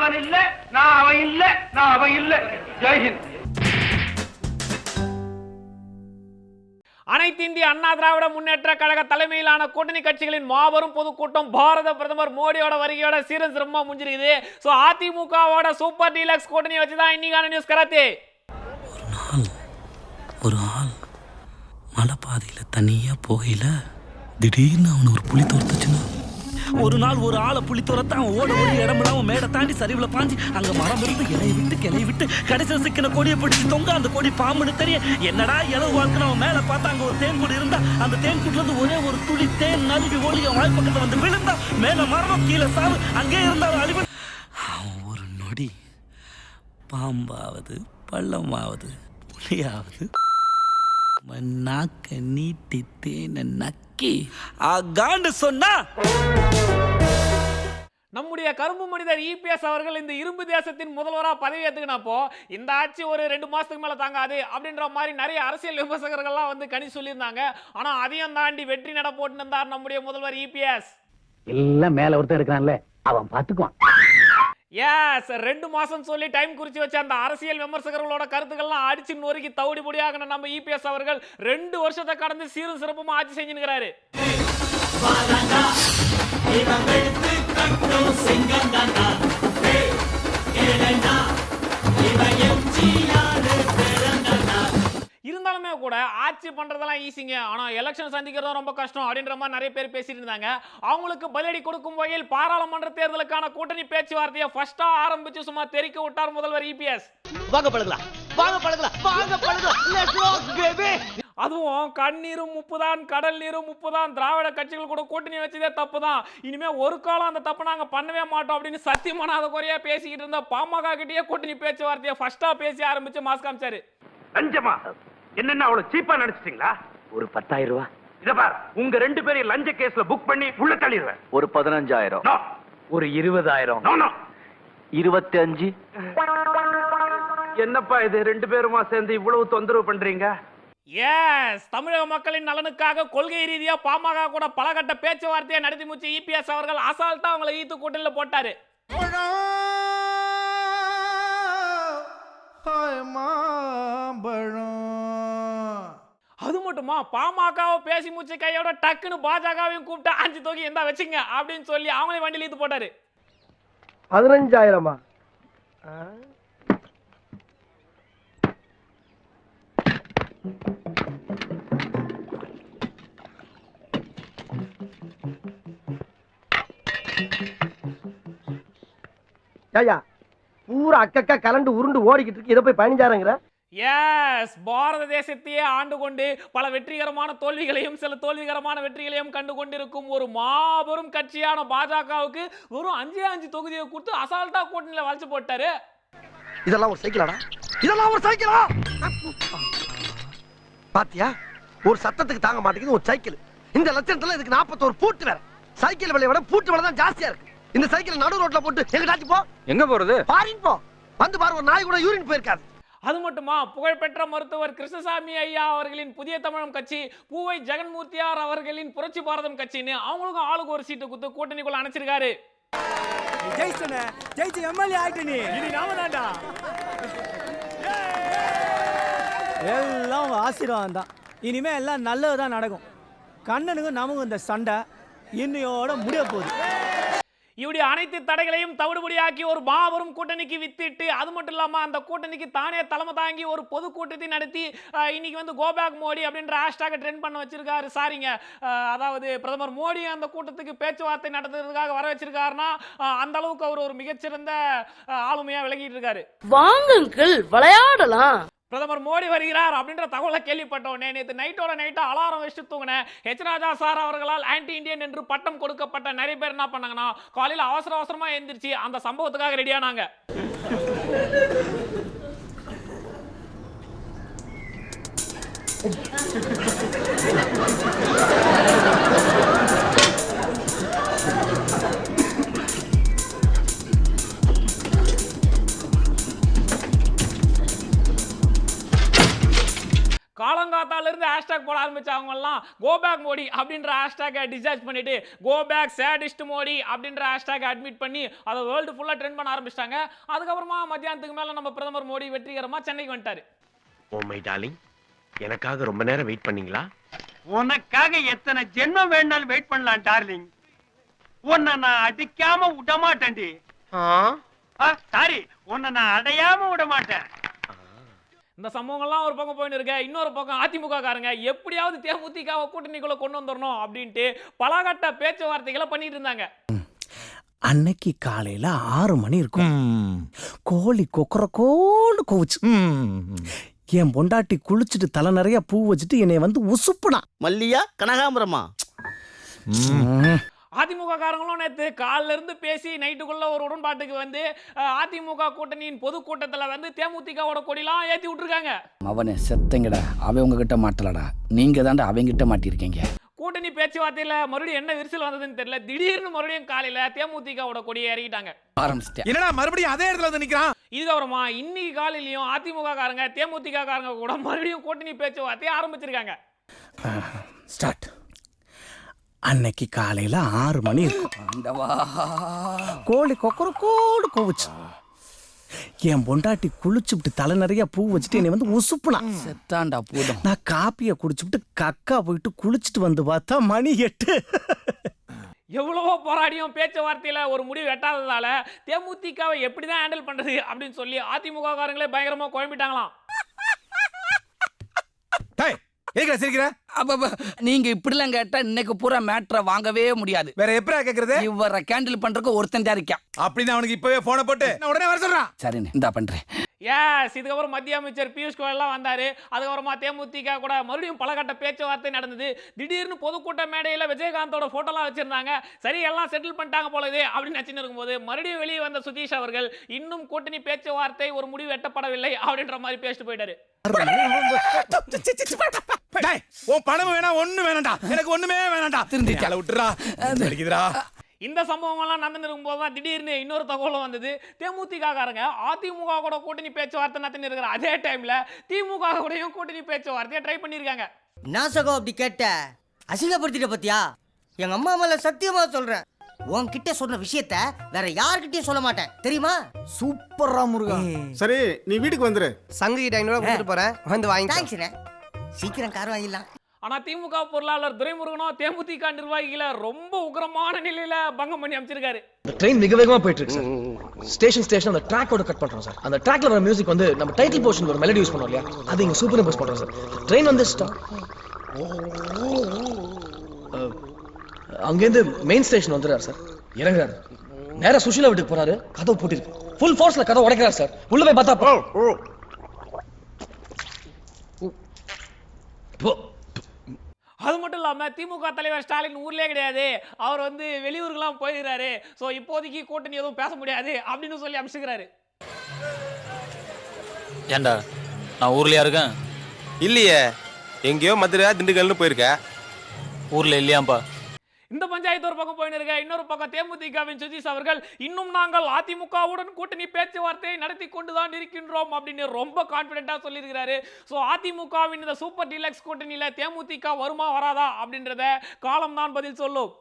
அவன் இல்ல நான் அவன் இல்ல நான் அவன் இல்ல. ஜெய்ஹிந்த் அனைத்து இந்திய அண்ணா திராவிட முன்னேற்ற கழக தலைமையிலான கூட்டணி கட்சிகளின் மாபெரும் பொதுக்கூட்டம் பாரத பிரதமர் மோடியோட வருகையோட சீரன் சிரமமா முடிஞ்சிருக்குது ஸோ அதிமுகவோட சூப்பர் டீலக்ஸ் கூட்டணி வச்சு தான் இன்னைக்கான நியூஸ் கராத்தே. ஒரு ஆள் மலை பாதையில் தனியாக போகையில் திடீர்னு அவனை ஒரு புலி துரத்துச்சுன்னா ஒரு நாள் ஒரு ஆளை புளி துரத்தான் ஓட ஓடி இடமிடாம மேடை தாண்டி சரிவில் பாஞ்சு அங்க மரம் இருந்து இலையை விட்டு கிளை விட்டு கடைசியில் சிக்கின கொடியை பிடிச்சி தொங்க அந்த கொடி பாம்புன்னு தெரிய என்னடா இளவு வாழ்க்கை அவன் பார்த்தா அங்க ஒரு தேன்கூடு இருந்தா அந்த தேன்கூட்டுல இருந்து ஒரே ஒரு துளி தேன் நழுவி ஓடி அவன் வாய்ப்பக்கத்தில் வந்து விழுந்தா மேல மரணம் கீழே சாவு அங்கே இருந்தாலும் அழிவு. ஒரு நொடி பாம்பாவது பள்ளமாவது புலியாவது. நாக்க நீட்டி தேனை நக்கி. அகாண்டு சொன்னா. நம்முடைய கரும்பு மனிதர் இபிஎஸ் அவர்கள் இந்த இரும்பு தேசத்தின் முதல்வரா பதவி ஏத்துக்கினப்போ இந்த ஆட்சி ஒரு ரெண்டு மாசத்துக்கு மேல தாங்காது அப்படின்ற மாதிரி நிறைய அரசியல் விமர்சகர்கள்லாம் வந்து கணி சொல்லியிருந்தாங்க. ஆனா அதையும் தாண்டி வெற்றி நட போட்டு இருந்தார் நம்முடைய முதல்வர் இபிஎஸ். எல்லாம் மேல ஒருத்தன் இருக்கிறான்ல அவன் பாத்துக்குவான். எஸ் ரெண்டு மாதம் சொல்லி டைம் குறித்து வச்ச அந்த அரசியல் விமர்சகர்களோட கருத்துக்கள்லாம் அடிச்சு நொறுக்கி தவுடி பொடியாகின நம்ம இபிஎஸ் அவர்கள் ரெண்டு வருஷத்தை கடந்து சீரும் சிறப்புமா ஆட்சி செஞ்சுக்கிறாரு இருந்தாலுமே கூட ஆட்சி பண்றதெல்லாம் ஈஸிங்க ஆனா எலெக்ஷன் சந்திக்கிறதும் ரொம்ப கஷ்டம் அப்படின்ற மாதிரி நிறைய பேர் பேசிட்டு இருந்தாங்க. அவங்களுக்கு பதிலடி கொடுக்கும் வகையில் பாராளுமன்ற தேர்தலுக்கான கூட்டணி பேச்சுவார்த்தையை ஃபர்ஸ்டா ஆரம்பிச்சு சும்மா தெரிக்க விட்டார் முதல்வர் இபிஎஸ் வாங்க பழகலாம். வாங்க பழகலாம். வாங்க பழகலாம். லெட்ஸ் ராக் பேபி அதுவும் கண்ணீரும் உப்புதான் கடல் நீரும் உப்புதான் திராவிட கட்சிகள் கூட கூட்டணி வச்சதே தப்பு தான் இனிமே ஒரு காலம் அந்த தப்பு நாங்க பண்ணவே மாட்டோம் அப்படின்னு சத்தியமானாத குறையா பேசிக்கிட்டு இருந்த பாமக கிட்டயே கூட்டணி பேச்சுவார்த்தையை ஃபர்ஸ்டா பேசி ஆரம்பிச்சு மாஸ் காமிச்சாரு. லஞ்சமா என்னென்ன அவ்வளவு சீப்பா நினைச்சிட்டீங்களா ஒரு பத்தாயிரம் ரூபாய் இத பார் உங்க ரெண்டு பேரையும் லஞ்ச கேஸ்ல புக் பண்ணி உள்ள தள்ளிடுவேன். ஒரு பதினஞ்சாயிரம். நோ ஒரு இருபதாயிரம். நோ நோ இருபத்தி அஞ்சு என்னப்பா இது ரெண்டு பேருமா சேர்ந்து இவ்வளவு தொந்தரவு பண்றீங்க? எஸ் தமிழக மக்களின் நலனுக்காக கொள்கை ரீதியா பாமக கூட பலகட்ட பேச்சுவார்த்தையை நடத்தி முடிச்ச இபிஎஸ் அவர்கள் அசால்ட்டா அவங்களை ஈத்து கூட்டணியில் போட்டாரு அது மட்டுமா? பாமகவை பேசி முடிச்ச கையோட டக்குன்னு பாஜகவையும் கூப்பிட்டு அஞ்சு தொகை எந்த வச்சுங்க அப்படின்னு சொல்லி அவங்களே வண்டியில் ஈத்து போட்டாரு. பதினஞ்சாயிரமா? ஐயா பூரா அக்கக்கா கலண்டு உருண்டு ஓடிக்கிட்டு இருக்கு. இதை போய் பதினஞ்சாயிரங்கிற எஸ் பாரத தேசத்தையே ஆண்டு கொண்டு பல வெற்றிகரமான தோல்விகளையும் சில தோல்விகரமான வெற்றிகளையும் கண்டு கொண்டிருக்கும் ஒரு மாபெரும் கட்சியான பாஜகவுக்கு வெறும் அஞ்சே அஞ்சு தொகுதியை கொடுத்து அசால்ட்டா கூட்டணியில வளைச்சு போட்டாரு. இதெல்லாம் ஒரு சைக்கிளாடா? இதெல்லாம் ஒரு சைக்கிளா? பாத்தியா? ஒரு சத்தத்துக்கு தாங்க மாட்டேங்குது ஒரு சைக்கிள். இந்த லட்சணத்துல இதுக்கு நாற்பத்தோரு பூட்டு வேற. சைக்கிள் விலையை விட பூட்டு விலை தான் ஜாஸ்தியா இருக்கு. இந்த சைக்கிள் நடு ரோட்ல போட்டு எங்கிட்டாச்சும் போ. எங்க போறது? பாரின் போ. வந்து பாரு ஒரு நாய் கூட யூரின் போயிருக்காது. அது மட்டுமா? புகழ்பெற்ற மருத்துவர் கிருஷ்ணசாமி ஐயா அவர்களின் புதிய தமிழம் கட்சி பூவை ஜெகன்மூர்த்தியார் அவர்களின் புரட்சி பாரதம் கட்சின்னு அவங்களுக்கும் ஆளுக்கு ஒரு சீட்டு குத்து கூட்டணிக்குள்ள அணைச்சிருக்காரு. ஜெயிச்சனே ஜெயிச்ச எம்எல்ஏ ஆயிட்ட நீ. இனி நாம தான்டா. எல்லாம் ஆசீர்வாதம் தான். இனிமே எல்லாம் நல்லதுதான் நடக்கும். கண்ணனுக்கும் நமக்கும் இந்த சண்டை இன்னையோட முடிய போகுது. இப்படி அனைத்து தடைகளையும் தவிடுபடியாக்கி ஒரு மாபெரும் கூட்டணிக்கு வித்திட்டு அது மட்டும் இல்லாம அந்த கூட்டணிக்கு தானே தலைமை தாங்கி ஒரு பொது கூட்டத்தை நடத்தி அஹ், இன்னைக்கு வந்து கோபேக் மோடி அப்படின்ற ஹேஷ்டாக ட்ரெண்ட் பண்ண வச்சிருக்காரு. சாரிங்க. அஹ், அதாவது பிரதமர் மோடி அந்த கூட்டத்துக்கு பேச்சுவார்த்தை நடத்துறதுக்காக வர வச்சிருக்காருன்னா அந்த அளவுக்கு அவர் ஒரு மிகச்சிறந்த ஆளுமையாக ஆளுமையா விளங்கிட்டு இருக்காரு. வாங்குங்கள் விளையாடலாம். பிரதமர் மோடி வருகிறார் அப்படின்ற தகவலை கேள்விப்பட்டோன்னே நேற்று நைட்டோட நைட்டாக அலாரம் வச்சுட்டு தூங்கினேன். ஹெச் ராஜா சார் அவர்களால் ஆன்டி இண்டியன் என்று பட்டம் கொடுக்கப்பட்ட நிறைய பேர் என்ன பண்ணாங்கன்னா காலையில் அவசர அவசரமாக எழுந்திரிச்சு அந்த சம்பவத்துக்காக ரெடியானாங்க காலங்காத்தால இருந்து ஹேஷ்டாக் போட ஆரம்பிச்சவங்க எல்லாம் கோ பேக் மோடி அப்படின்ற ஹேஷ்டாகை டிசார்ஜ் பண்ணிட்டு கோ பேக் சேடிஸ்ட் மோடி அப்படின்ற ஹேஷ்டாகை அட்மிட் பண்ணி அதை வேர்ல்டு ஃபுல்லா ட்ரெண்ட் பண்ண ஆரம்பிச்சிட்டாங்க. அதுக்கப்புறமா மத்தியானத்துக்கு மேல நம்ம பிரதமர் மோடி வெற்றிகரமா சென்னைக்கு வந்துட்டாரு. ஓ மை டார்லிங் எனக்காக ரொம்ப நேரம் வெயிட் பண்ணீங்களா? உனக்காக எத்தனை ஜென்மம் வேணாலும் வெயிட் பண்ணலாம் டார்லிங் உன்னை நான் அடிக்காம விட மாட்டேன்டி சாரி உன்னை நான் அடையாம விட மாட்டேன் இந்த சம்பவங்கள்லாம் ஒரு பக்கம் போயின்னு இருக்க. இன்னொரு பக்கம் அதிமுக காரங்க எப்படியாவது தேமுதிகவை கூட்டணிக்குள்ள கொண்டு வந்துடணும் அப்படின்ட்டு பலகட்ட பேச்சுவார்த்தைகளை பண்ணிட்டு இருந்தாங்க. அன்னைக்கு காலையில ஆறு மணி இருக்கும். கோழி கொக்கர கோன்னு கோவுச்சு. என் பொண்டாட்டி குளிச்சுட்டு தலை நிறைய பூ வச்சுட்டு என்னை வந்து உசுப்புனா. மல்லியா கனகாம்பரமா? அதிமுக காரங்களும் நேத்து காலைல இருந்து பேசி நைட்டுக்குள்ள ஒரு உடன்பாட்டுக்கு வந்து அதிமுக கூட்டணியின் பொதுக்கூட்டத்துல வந்து தேமுதிகவோட கொடிலாம் ஏத்தி விட்டுருக்காங்க. அவனே செத்தங்கடா. அவன் உங்ககிட்ட மாட்டலடா. நீங்க தாண்டா அவங்கிட்ட மாட்டிருக்கீங்க கூட்டணி பேச்சுவார்த்தையில மறுபடியும் என்ன விரிசல் வந்ததுன்னு தெரியல. திடீர்னு மறுபடியும் காலையில தேமுதிகவோட கொடியை இறக்கிட்டாங்க ஆரம்பிச்சிட்டேன். என்னடா மறுபடியும் அதே இடத்துல வந்து நிக்கிறான்? இதுக்கப்புறமா இன்னைக்கு காலையிலயும் அதிமுக காரங்க தேமுதிக காரங்க கூட மறுபடியும் கூட்டணி பேச்சுவார்த்தையை ஆரம்பிச்சிருக்காங்க. ஸ்டார்ட். அன்னைக்கு காலையில ஆறு மணி இருக்கும் கோழி கொக்கர கோடு கோவுச்சு. என் பொண்டாட்டி குளிச்சுட்டு தலை நிறைய பூ வச்சுட்டு என்னை வந்து உசுப்புனா. செத்தாண்டா பூதம். நான் காப்பியை குடிச்சுட்டு கக்கா போயிட்டு குளிச்சுட்டு வந்து பார்த்தா மணி எட்டு. எவ்வளவோ போராடியும் பேச்சுவார்த்தையில ஒரு முடிவு எட்டாததால தேமுதிகவை எப்படி தான் ஹேண்டில் பண்றது அப்படின்னு சொல்லி அதிமுக காரங்களே பயங்கரமா குழம்பிட்டாங்களாம். ஏங்க சிரிக்கிற அப்ப நீங்க இப்படிலாம் கேட்டா இன்னைக்கு பூரா மேட்ரை வாங்கவே முடியாது வேற எப்படா கேக்குறது இவரை கேண்டில் பண்றதுக்கு ஒருத்தன் தான் இருக்கான் அப்படின்னு அவனுக்கு இப்பவே போனை போட்டு நான் உடனே வர சொல்றான் சரிண்ணே இந்தா பண்றேன் எஸ் இதுக்கப்புறம் மத்திய அமைச்சர் பியூஷ் கோயல் எல்லாம் வந்தாரு அதுக்கப்புறமா தேமுதிக கூட மறுபடியும் பலகட்ட பேச்சுவார்த்தை நடந்தது திடீர்னு பொதுக்கூட்ட மேடையில விஜயகாந்தோட போட்டோலாம் வச்சிருந்தாங்க சரி எல்லாம் செட்டில் பண்ணிட்டாங்க போல இது அப்படின்னு நினைச்சுன்னு இருக்கும்போது மறுபடியும் வெளியே வந்த சுதீஷ் அவர்கள் இன்னும் கூட்டணி பேச்சுவார்த்தை ஒரு முடிவு எட்டப்படவில்லை அப்படின்ற மாதிரி பேசிட்டு போயிட்டாரு உன் பணம் வேணா ஒண்ணு வேணாம்டா. எனக்கு ஒண்ணுமே வேணாம்டா. திருந்தி விட்டுறா அடிக்குதுடா இந்த சம்பவங்கள்லாம் நடந்து இருக்கும்போது தான் திடீர்னு இன்னொரு தகவலும் வந்தது. தேமுதிக காரங்க அதிமுக கூட கூட்டணி பேச்சுவார்த்தை நடத்தின்னு இருக்கிற அதே டைம்ல திமுக கூடயும் கூட்டணி பேச்சுவார்த்தையை ட்ரை பண்ணியிருக்காங்க. நாசகம் அப்படி கேட்ட அசிங்கப்படுத்திட்ட பத்தியா? எங்க அம்மா மேல சத்தியமா சொல்றேன். உன்கிட்ட சொன்ன விஷயத்த வேற யார்கிட்டயும் சொல்ல மாட்டேன். தெரியுமா? சூப்பரா முருகா. சரி நீ வீட்டுக்கு வந்துரு. சங்கு கிட்ட ஐநூறு கொடுத்துட்டு போறேன். வந்து வாங்கி தேங்க்ஸ்ண்ணே சீக்கிரம் கார் வாங்கிடலாம். ஆனா திமுக பொருளாளர் துரைமுருகனோ தேமுதிக நிர்வாகிகளை ரொம்ப உக்கிரமான நிலையில பங்கம் பண்ணி அமைச்சிருக்காரு. ட்ரெயின் மிக வேகமா போயிட்டு இருக்கு சார் ஸ்டேஷன் ஸ்டேஷன் அந்த ட்ராக்கோட கட் பண்றோம் சார் அந்த ட்ராக்ல வர மியூசிக் வந்து நம்ம டைட்டில் போர்ஷன் ஒரு மெலடி யூஸ் பண்ணோம் இல்லையா? அது இங்க சூப்பர் இம்போஸ் பண்றோம் சார் ட்ரெயின் வந்து அங்கேருந்து மெயின் ஸ்டேஷன் வந்துடுறாரு சார் இறங்குறாரு. நேரா சுஷிலா வீட்டுக்கு போறாரு. கதவு பூட்டிருக்கு. ஃபுல் ஃபோர்ஸ்ல கதவு உடைக்கிறாரு சார் உள்ள போய் பார்த்தா போ- போ அது மட்டும் இல்லாம திமுக தலைவர் ஸ்டாலின் ஊர்லயே கிடையாது. அவர் வந்து வெளியூருக்குலாம் போயிருக்காரு சோ இப்போதைக்கு கூட்டணி எதுவும் பேச முடியாது அப்படின்னு சொல்லி அமைச்சுக்கிறாரு. ஏண்டா? நான் ஊர்லயா இருக்கேன்? இல்லையே. எங்கேயோ மதுரை திண்டுக்கல்னு போயிருக்க. ஊர்ல இல்லையாம்பா. இந்த பஞ்சாயத்து ஒரு பக்கம் போயின்னு இருக்க. இன்னொரு பக்கம் தேமுதிகவின் சுஜிஸ் அவர்கள் இன்னும் நாங்கள் அதிமுகவுடன் கூட்டணி பேச்சுவார்த்தையை நடத்தி கொண்டு தான் இருக்கின்றோம் அப்படின்னு ரொம்ப கான்பிடென்ட்டா சொல்லியிருக்கிறாரு. ஸோ அதிமுகவின் இந்த சூப்பர் டீலக்ஸ் கூட்டணியில் தேமுதிக வருமா வராதா அப்படின்றத காலம் தான் பதில் சொல்லும்.